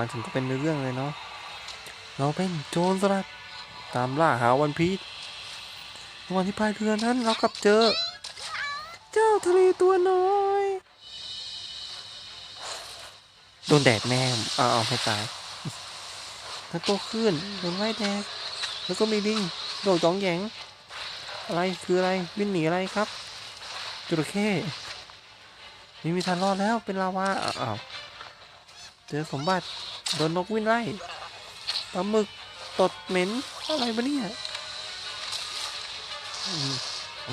าวมาถึงก็เป็นเรื่องเลยเนาะเราเป็นโจรสลัดตามล่าหาวันพีชวันที่พายเรือนั้นเรากลับเจอ เจ้าทะเลตัวน้อยโดนแดดแน่เอาเอาให้ตายแล้วก็ขึ้นโดนไล่แดดแล้วก็มีลิงโดดจ้องแยงอะไรคืออะไรวิ่งหนีอะไรครับจระเข้นี่มีทางรอดแล้วเป็นลาวาอ้าวอ้าวเจอสมบัติ โดนนกวิ่งไล่ปลาหมึกตดเหม็นอะไรวะเนี่ย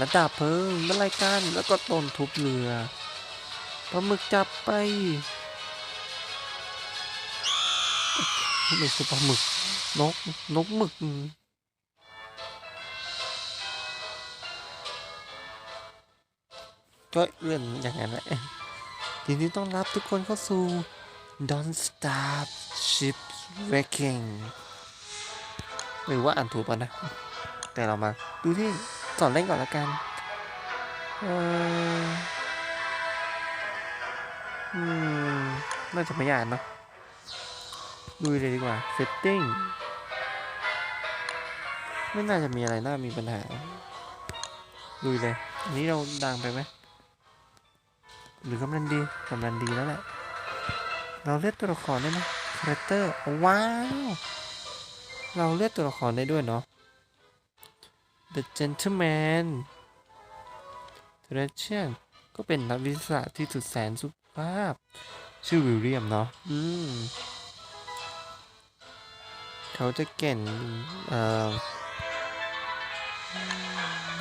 ระดับเพลิงบรรายการแล้วก็ต้นทุบเรือปลาหมึกจับไปไม่ใช่ปลาหมึกนกนกหมึกก็เลื่อนอย่างนั้นแหละทีนี้ต้องรับทุกคนเข้าสู่ Don't Stop Ship Wrecking ไม่รู้ว่าอ่านถูกป่ะนะ แต่เรามาดูที่สอนเล่นก่อนละกันเอออืมน่าจะไม่ยากเนอะดูเลยดีกว่า Setting ไม่น่าจะมีอะไรน่ามีปัญหาดูเลยอันนี้เราดังไปไหมหรือกำลังดีกำลังดีแล้วแหละ เราเลือกตัวละครได้ไหมคาแรคเตอร์ว้าว เราเลือกตัวละครได้ด้วยเนาะ The Gentleman t r a c h i a n ก็เป็นนักวิทยาศาสตร์ที่สุดแสนสุภาพ ชื่อวิลเลียมเนาะ อืม เขาจะเก่งเอ่อ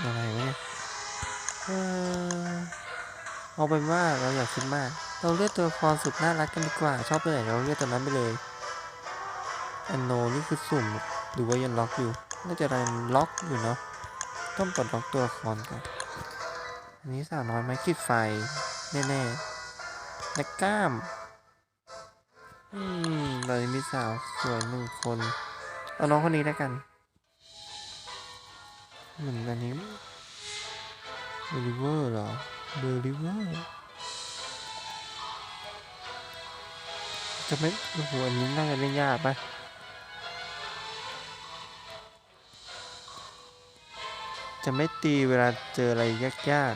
อะไรวะเนี่ยเอ่อเอาเป็นว่าเราอยากคิดมาก เราเลือกตัวละครสุดน่ารักกันดีกว่า ชอบตัวไหนเราเลือกตัวนั้นไปเลยอันโนนี่คือสุ่มหรือว่ายังล็อกอยู่ น่าจะยังล็อกอยู่เนาะ ต้องปลดล็อกตัวละครก่อน อันนี้สาวน้อยไม้ขีดไฟ แน่ๆนักกล้าม อืมเราจะมีสาวสวยหนึ่งคน เอาน้องคนนี้แล้วกันเหมือนอันนี้เบลิเวอร์เหรอเบลิเวอร์ จะไม่โอ้โหอันนี้น่าจะเล่นยากปะจะไม่ตีเวลาเจออะไรยาก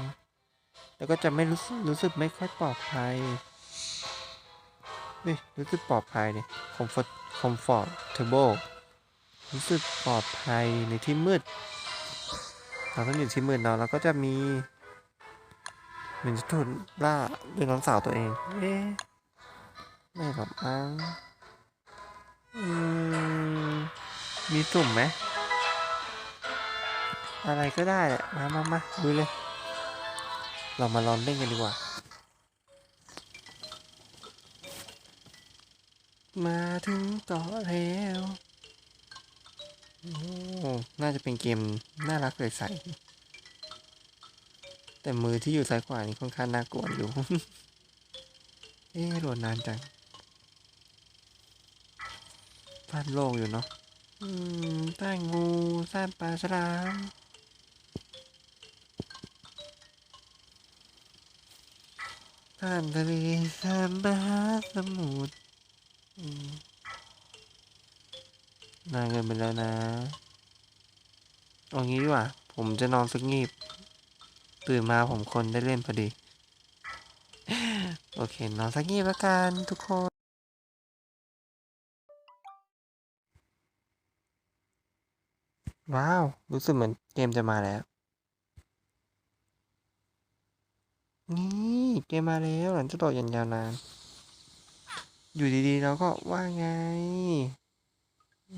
ๆ แล้วก็จะไม่รู้สึกรู้สึกไม่ค่อยปลอดภัยเฮ้ยรู้สึกปลอดภัยเนี่ย comfort comfortable รู้สึกปลอดภัยในที่มืดเราต้องอยู่ที่มืดเนาะแล้วก็จะมีเหมือนจะถูกล่าด้วยน้องสาวตัวเอง เอ๊ะ ไม่หรอกมั้งอืมมีสุ่มไหม อะไรก็ได้แหละ มามามาดูเลย เรามาลองเล่นกันดีกว่า มาถึงต่อแล้วโอ้น่าจะเป็นเกมน่ารักใสๆแต่มือที่อยู่ซ้ายขวานี่ค่อนข้างน่ากลัวอยู่ เอ๊ะโหลดนานจัง พลาดโลกอยู่เนาะอืมใต้งูใต้างปลาฉลามท่านทะเลสร้างมบาสมุทรนานเกินไปแล้วนะเอางี้ดีกว่า ผมจะนอนสักงีบ ตื่นมาผมคนได้เล่นพอดี โอเค นอนสักงีบล้วกันทุกคน ว้าว รู้สึกเหมือนเกมจะมาแล้ว นี่เกมมาแล้วหลังจากต่อยันยาวนาน อยู่ดีๆ เราก็ว่าไง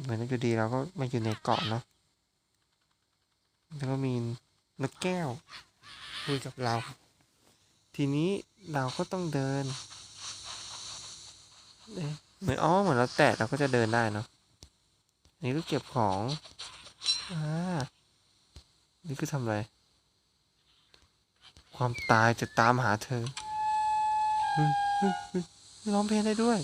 เหมือนอยู่ดีเราก็มาอยู่ในเกาะเนาะ แล้วก็มีนกแก้วคุยกับเรา ทีนี้เราก็ต้องเดิน เหมือนอ๋อเหมือนเราแตะเราก็จะเดินได้เนาะนนี้ก็เก็บของ อ่านี่คือทำอะไร ความตายจะตามหาเธอร้องเพลงได้ด้วย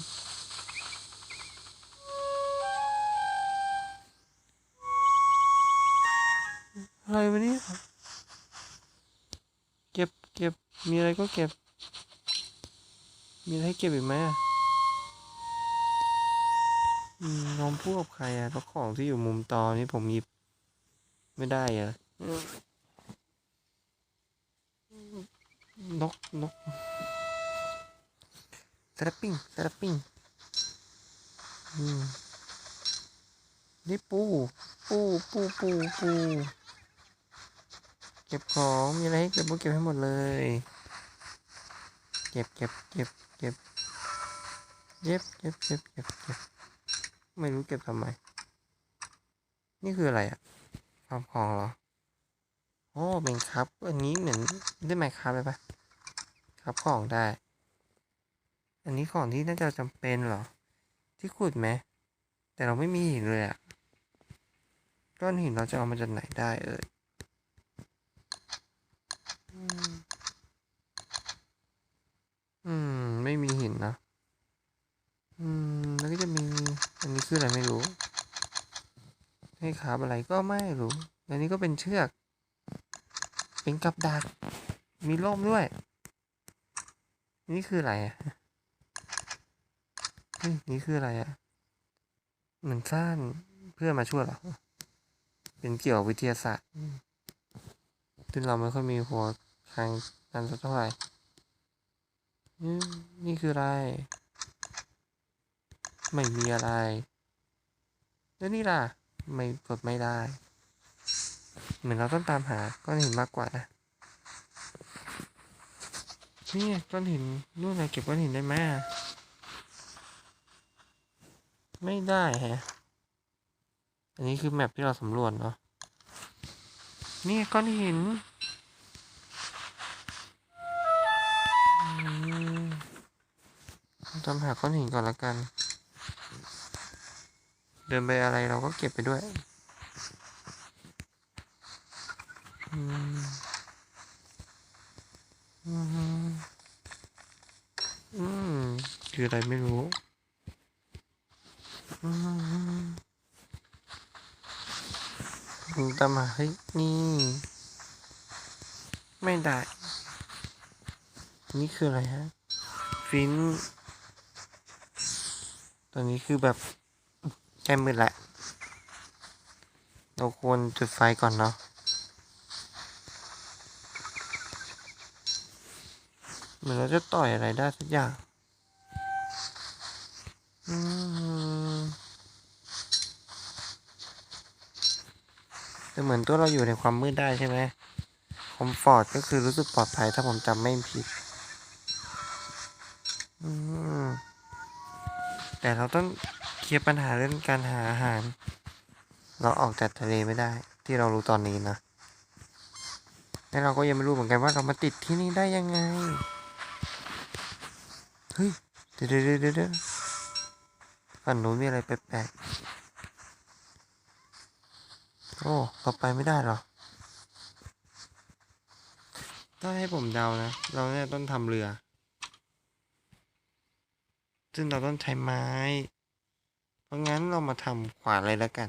อะไรวะเนี่ยเก็บเก็บมีอะไรก็เก็บ มีอะไรให้เก็บอีกไหมอะน้องพูดกับใครอะแล้วของที่อยู่มุมตอนี่ผมหยิบ ไม่ได้อะนกนกสลับปิ้งสลับปิ้งอืมนี่ปู ปูปูปูปูเก็บของมีอะไรให้เก็บก็เก็บให้หมดเลย เก็บเก็บเก็บเก็บเก็บเก็บเก็บเก็บเก็บไม่รู้เก็บทำไม นี่คืออะไรอะ ขับของเหรอ โอ้เป็นครับอันนี้เหมือนได้ไหมครับเลยปะครับของได้ อันนี้ของที่น่าจะจำเป็นเหรอ ที่ขุดไหม แต่เราไม่มีหินเลยอะก้อนหินเราจะเอามาจากไหนได้เอ่ยอืมอืม ไม่มีหินนะ อืม แล้วก็จะมี อันนี้คืออะไรไม่รู้ ให้ขาบอะไรก็ไม่รู้ อันนี้ก็เป็นเชือก เป็นกับดัก มีร่มด้วย นี่คืออะไรอะเฮ้ยนี่คืออะไรอะเหมือนสร้างเพื่อมาช่วยเหรอ เป็นเกี่ยววิทยาศาสตร์อืมซึ่งเราไม่ค่อยมีหัวทางนั้นสักเท่าไหร่อืมนี่คืออะไร ไม่มีอะไร แล้วนี่ล่ะ ไม่กดไม่ได้ เหมือนเราต้องตามหาก้อนหินมากกว่านะนี่ก้อนหินนู่นนะเก็บก้อนหินได้ไหมไม่ได้แฮะ อันนี้คือแมปที่เราสำรวจเนาะนี่ก้อนหินอืมตามหาก้อนหินก่อนละกัน เดินไปอะไรเราก็เก็บไปด้วยอืมอืมอืมคืออะไรไม่รู้อืมผมตามหาเฮ้ยนี่ ไม่ได้ นี่คืออะไรฮะ ฟิน ตอนนี้คือแบบ ใกล้มืดและเราควรจุดไฟก่อนเนาะเหมือนเราจะต่อยอะไรได้สักอย่างอืมแต่เหมือนตัวเราอยู่ในความมืดได้ใช่ไหมคอมฟอร์ตก็คือรู้สึกปลอดภัยถ้าผมจำไม่ผิดอืมแต่เราต้อง เคลียร์ปัญหาเรื่องการหาอาหาร เราออกจากทะเลไม่ได้ ที่เรารู้ตอนนี้นะและเราก็ยังไม่รู้เหมือนกันว่าเรามาติดที่นี่ได้ยังไง เฮ้ย เดี๋ยวเดี๋ยวเดี๋ยวฝั่งนู้นมีอะไรแปลกๆ โอ้เราไปไม่ได้หรอ ถ้าให้ผมเดานะ เราเนี่ยต้องทำเรือ ซึ่งเราต้องใช้ไม้ ราะงั้นเรามาทำขวานเลยแล้วกัน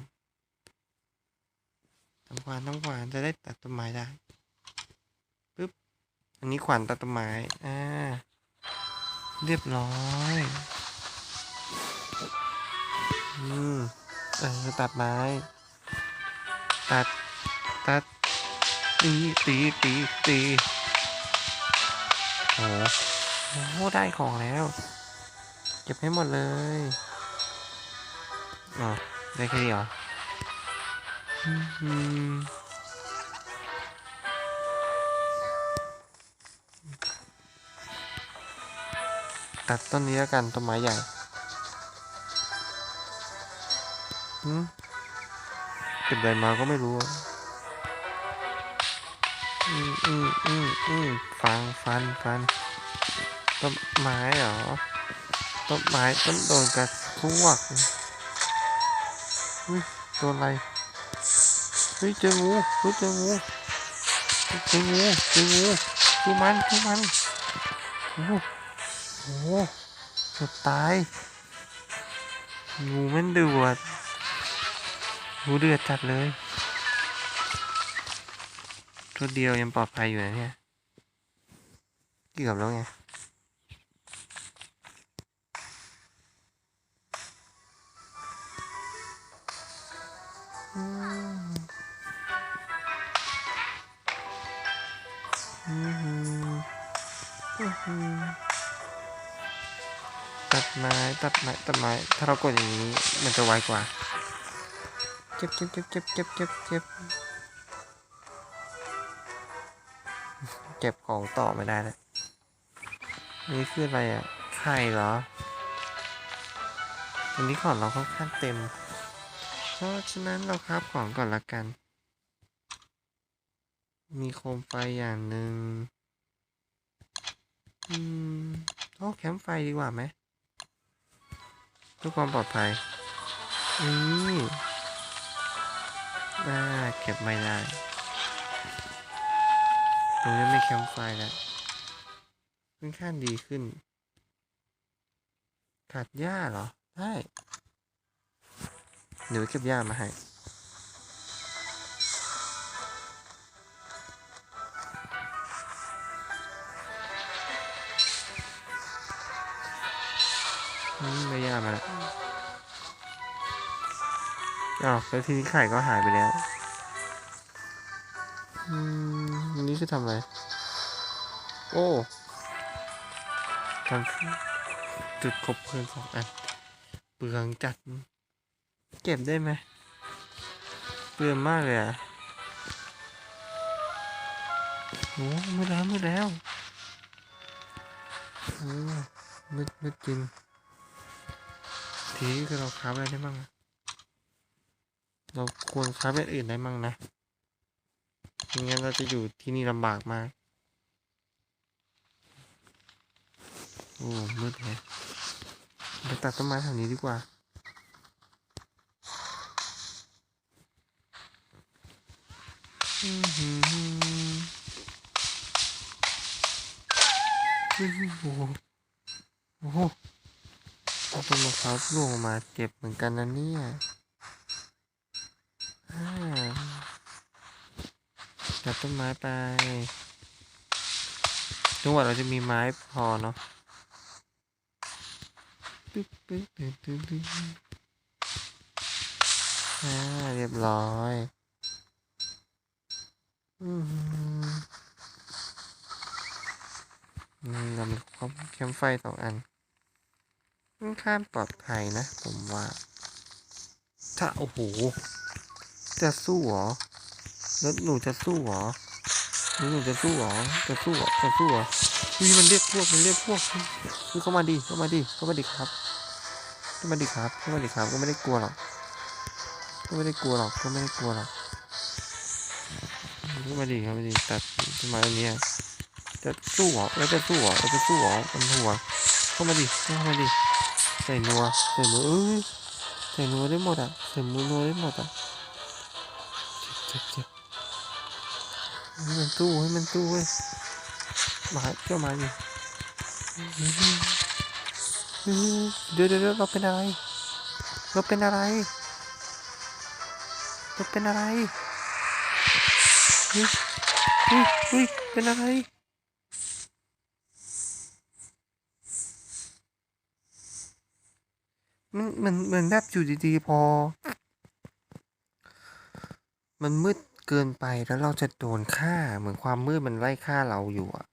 ทำขวานทำขวานจะได้ตัดต้นไม้ได้ปึ๊บอันนี้ขวานตัดต้นไม้อ่าเรียบร้อยอืมเออตัดไม้ ตัดตัดตีตีตีตีโอ้โหได้ของแล้ว เก็บให้หมดเลย อ๋อได้แค่นี้เหรอตัดต้นนี้แล้วกันต้นไม้ใหญ่อืมเก็บอะไรมาก็ไม่รู้อะอืมอืมอืมอืมฟังฟันฟันต้นไม้เหรอ ต้นไม้ต้นโดนกระทวก อุ้ยโดนอะไรเฮ้ยเจองูเฮ้ยเจองูเจองูเจองูชูมันชูมันโอ้โหโอ้โหเกือบตายงูมันเดือดงูเดือดจัดเลยตัวเดียวยังปลอดภัยอยู่นะเนี่ยเกือบแล้วไง ตัดไม้ตัดไม้ตัดไม้ถ้าเรากดอย่างนี้มันจะไวกว่าเก็บเก็บเก็บเก็บเก็บเก็บเก็บเก็บของต่อไม่ได้เลยนี่คืออะไรอะไข่เหรออันนี้ของเราค่อนข้างเต็ม เพราะฉะนั้นเราคราบของก่อนละกัน มีโคมไฟอย่างหนึ่งอืมโอ้แคมป์ไฟดีกว่าไหมเพื่อความปลอดภัยนี่อ่าเก็บไม่ได้ตรงนี้ไม่แคมป์ไฟแล้วค่อนข้างดีขึ้นขาดหญ้าเหรอ ได้ เดี๋ยวเก็บหญ้ามาให้อืมได้หญ้ามาแล้วอ้าวแล้วทีนี้ไข่ก็หายไปแล้ว อืมอันนี้คือทำอะไร โอ้ทำจุดคบเพลิงสองอัน เปลืองจัด เก็บได้ไหมเปลืองมากเลยอะโอ้มืดแล้วมืดแล้วโอ้มืดมืดจริงทีนี้คือเราค้าฟอะไรได้บ้างเราควรค้าฟอย่างอื่นได้บ้างนะไม่งั้นเราจะอยู่ที่นี่ลำบากมากโอ้มืดแฮะไปตัดต้นไม้แถวนี้ดีกว่า อื้อหือ โอ้โหโอ้โหเอาต้นมะพร้าวร่วงมาเจ็บเหมือนกันนะเนี่ยอ่าตัดต้นไม้ไปจังหวะเราจะมีไม้พอเนาะตึ๊บตึ๊บตึ๊บตึ๊บอ่าเรียบร้อย นี่เรามีความแคมไฟสองอันค่อนข้างปลอดภัยนะ ผมว่า ถ้า โอ้โห จะสู้หรอ แล้วหนูจะสู้หรอหนูจะสู้หรอ จะสู้หรอ จะสู้หรออุ้ยมันเรียกพวก มันเรียกพวกคือเข้ามาดิ เข้ามาดิ เข้ามาดิครับ เข้ามาดิครับ เข้ามาดิครับ ก็ไม่ได้กลัวหรอก ก็ไม่ได้กลัวหรอก ก็ไม่ได้กลัวหรอก มาดิเข้ามาดิตัดต้นไม้อันนี้จะสู้เหรอแล้วจะสู้เหรอแล้วจะสู้เหรอมันหัวเข้ามาดิเข้ามาดิใส่นัวใส่นัวเอ้ยใส่นัวได้หมดอะใส่มือนัวได้หมดอะเจ็บเจ็บเจ็บให้มันสู้ให้มันสู้เว้ยมาเจ้ามาดิเดี๋ยวเดี๋ยวเดี๋ยวเราเป็นอะไรเราเป็นอะไรเราเป็นอะไร ฮ้ยเฮ้ยเฮ้ยเป็นอะไรมันมันมือนแบบอยู่ดีๆพอ มันมืดเกินไปแล้วเราจะโดนฆ่าเหมือนความมืดมันไล่ฆ่าเราอยู่อะ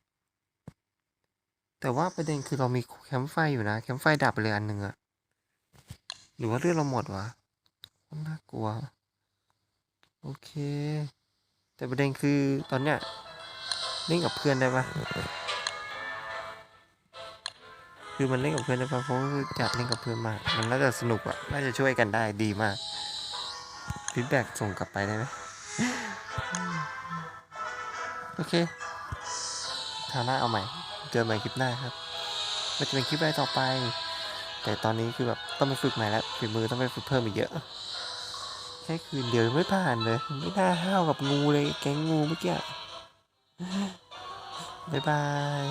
แต่ว่าประเด็นคือเรามีแคมป์ไฟอยู่นะ แคมป์ไฟดับไปเลยอันหนึ่งอะหรือว่าเลือดเราหมดวะน่ากลัว โอเค แต่ประเด็นคือตอนเนี้ยเล่นกับเพื่อนได้ปะคือมันเล่นกับเพื่อนได้ปะเพราะว่าอยากเล่นกับเพื่อนมาก มันน่าจะสนุกอะน่าจะช่วยกันได้ดีมากฟีดแบ็กส่งกลับไปได้ไหมโอเคทาวหน้าเอาใหม่ เจอใหม่คลิปหน้าครับมันจะเป็นคลิปอะไรต่อไป แต่ตอนนี้คือแบบต้องไปฝึกใหม่แล้วฝีมือต้องไปฝึกเพิ่มอีกเยอะ ค่คืนเดียวยังไม่ผ่านเลย ไม่น่าห้าวกับงูเลย แก๊งงูเมื่อกี้ บ๊ายบาย